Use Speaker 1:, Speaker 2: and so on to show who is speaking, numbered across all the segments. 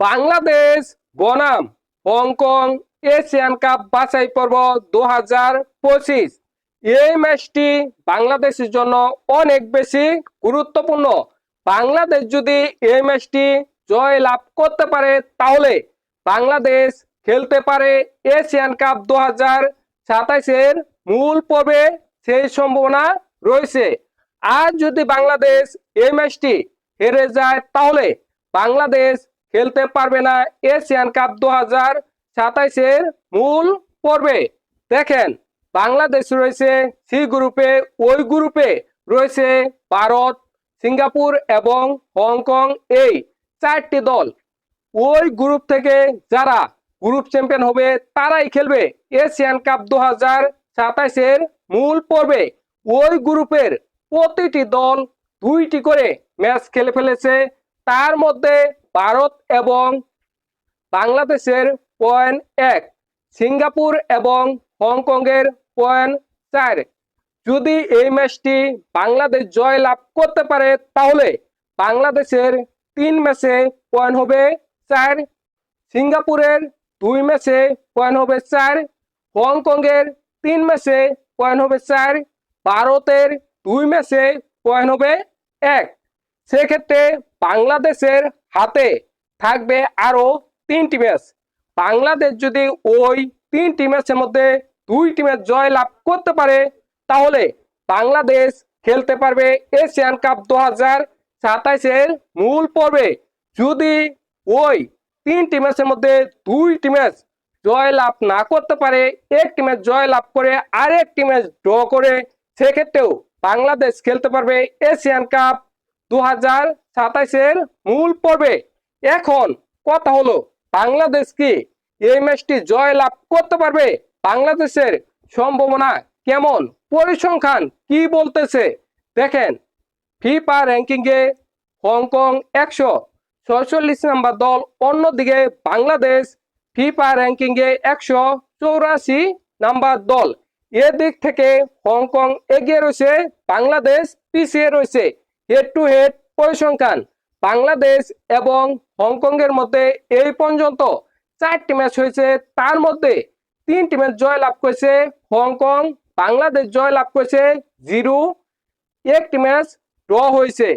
Speaker 1: বাংলাদেশ, বনাম, Hong Kong, Asian cup বাছাই পর্ব দু হাজার পঁচিশ। এই ম্যাচটি বাংলাদেশের জন্য অনেক বেশি গুরুত্বপূর্ণ। বাংলাদেশ যদি এই ম্যাচটি জয় লাভ করতে পারে, তাহলে বাংলাদেশ খেলতে পারে এশিয়ান কাপ দু হাজার সাতাইশের মূল পর্বে সেই সম্ভাবনা রয়েছে। আর যদি বাংলাদেশ এই ম্যাচটি হেরে যায়, তাহলে বাংলাদেশ খেলতে পারবে না। এশিয়ান কাপ দু হাজার সাতাইশের মূল পর্বে। দেখেন, বাংলাদেশ রয়েছে সি গ্রুপে ওই গ্রুপে রয়েছে ভারত, সিঙ্গাপুর এবং হংকং এই চারটি দল। ওই গ্রুপ থেকে যারা গ্রুপ চ্যাম্পিয়ন হবে, তারাই খেলবে এশিয়ান কাপ দু হাজার সাতাইশের মূল পর্বে। ওই গ্রুপের প্রতিটি দল দুইটি করে ম্যাচ খেলে ফেলেছে। তার মধ্যে ভারত এবং বাংলাদেশের পয়েন্ট এক, সিঙ্গাপুর এবং হংকংয়ের পয়েন্ট চার। যদি এই ম্যাচটি বাংলাদেশ জয় লাভ করতে পারে, তাহলে বাংলাদেশের তিন ম্যাচে পয়েন্ট হবে চার, সিঙ্গাপুরের দুই ম্যাচে পয়েন্ট হবে চার, হংকংয়ের তিন ম্যাচে পয়েন্ট হবে চার, ভারতের দুই ম্যাচে পয়েন্ট হবে এক। সেক্ষেত্রে বাংলাদেশের হাতে থাকবে আরও তিনটি ম্যাচ। বাংলাদেশ যদি ওই তিনটি ম্যাচের মধ্যে দুইটি ম্যাচ জয় লাভ করতে পারে, তাহলে বাংলাদেশ খেলতে পারবে এশিয়ান কাপ দু হাজার সাতাইশের মূল পর্বে। যদি ওই তিনটি ম্যাচের মধ্যে দুইটি ম্যাচ জয় লাভ না করতে পারে, একটি ম্যাচ জয় লাভ করে আরেকটি ম্যাচ ড্র করে, সেক্ষেত্রেও বাংলাদেশ খেলতে পারবে এশিয়ান কাপ দু হাজার সাতাইশের মূল পর্বে। এখন কথা হলো, বাংলাদেশ কি এই ম্যাচটি জয় লাভ করতে পারবে? বাংলাদেশের সম্ভাবনা কেমন? পরিসংখ্যান কি বলতেছে? দেখেন, ফিফা র্যাঙ্কিংয়ে হংকং একশো ছয়চল্লিশ নাম্বার দল, অন্যদিকে বাংলাদেশ ফিফা র্যাঙ্কিংয়ে একশো চৌরাশি নাম্বার দল। এদিক থেকে হংকং এগিয়ে রয়েছে, বাংলাদেশ পিছিয়ে রয়েছে। হেড টু হেড পরিসংখ্যান বাংলাদেশ এবং হংকং এর মধ্যে এই পর্যন্ত চারটি ম্যাচ হয়েছে। তার মধ্যে তিনটি ম্যাচ জয় লাভ করেছে হংকং, বাংলাদেশ জয় লাভ করেছে জিরো। একটি ম্যাচ ড্র হয়েছে।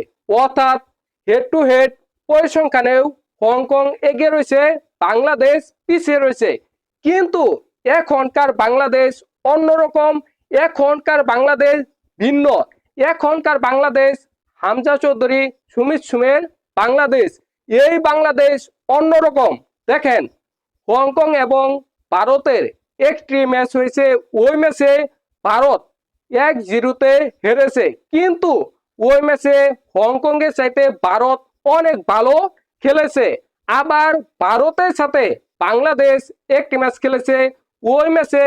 Speaker 1: অর্থাৎ হেড টু হেড পরিসংখ্যানেও হংকং এগিয়ে রয়েছে, বাংলাদেশ পিছিয়ে রয়েছে। কিন্তু এখনকার বাংলাদেশ অন্যরকম। এখনকার বাংলাদেশ ভিন্ন। এখনকার বাংলাদেশ হামজা চৌধুরী, সুমিত সুমের বাংলাদেশ। এই বাংলাদেশ অন্যরকম। দেখেন, হংকং এবং ভারতের একটি ম্যাচ হয়েছে, ওই ম্যাচে ভারত এক জিরোতে হেরেছে। কিন্তু ওই ম্যাচে হংকং এর চাইতে ভারত অনেক ভালো খেলেছে। আবার ভারতের সাথে বাংলাদেশ একটি ম্যাচ খেলেছে, ওই ম্যাচে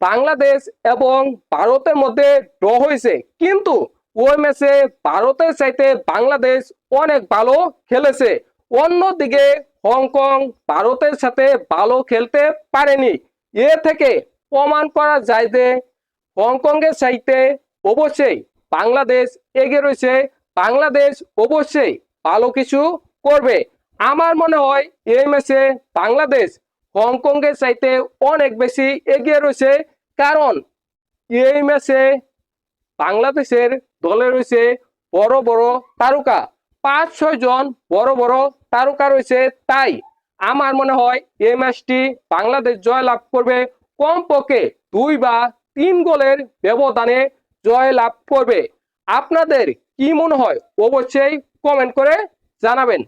Speaker 1: বাংলাদেশ এবং ভারতের মধ্যে ড্র হয়েছে। কিন্তু ওই ম্যাচে ভারতের চাইতে বাংলাদেশ অনেক ভালো খেলেছে। অন্যদিকে হংকং ভারতের সাথে ভালো খেলতে পারেনি। এ থেকে প্রমাণ করা যায় যে হংকং এর চাইতে অবশ্যই বাংলাদেশ এগিয়ে রয়েছে। বাংলাদেশ অবশ্যই ভালো কিছু করবে। আমার মনে হয় এই ম্যাচে বাংলাদেশ হংকং এর চাইতে অনেক বেশি এগিয়ে রয়েছে। কারণ এই ম্যাচে বাংলাদেশের দলে রয়েছে বড় বড় তারকা। পাঁচ, ছয় জন বড় বড় তারকা রয়েছে তাই আমার মনে হয় এই ম্যাচটি বাংলাদেশ জয় লাভ করবে। কমপক্ষে দুই বা তিন গোলের ব্যবধানে জয় লাভ করবে। আপনাদের কি মনে হয়? অবশ্যই কমেন্ট করে জানাবেন।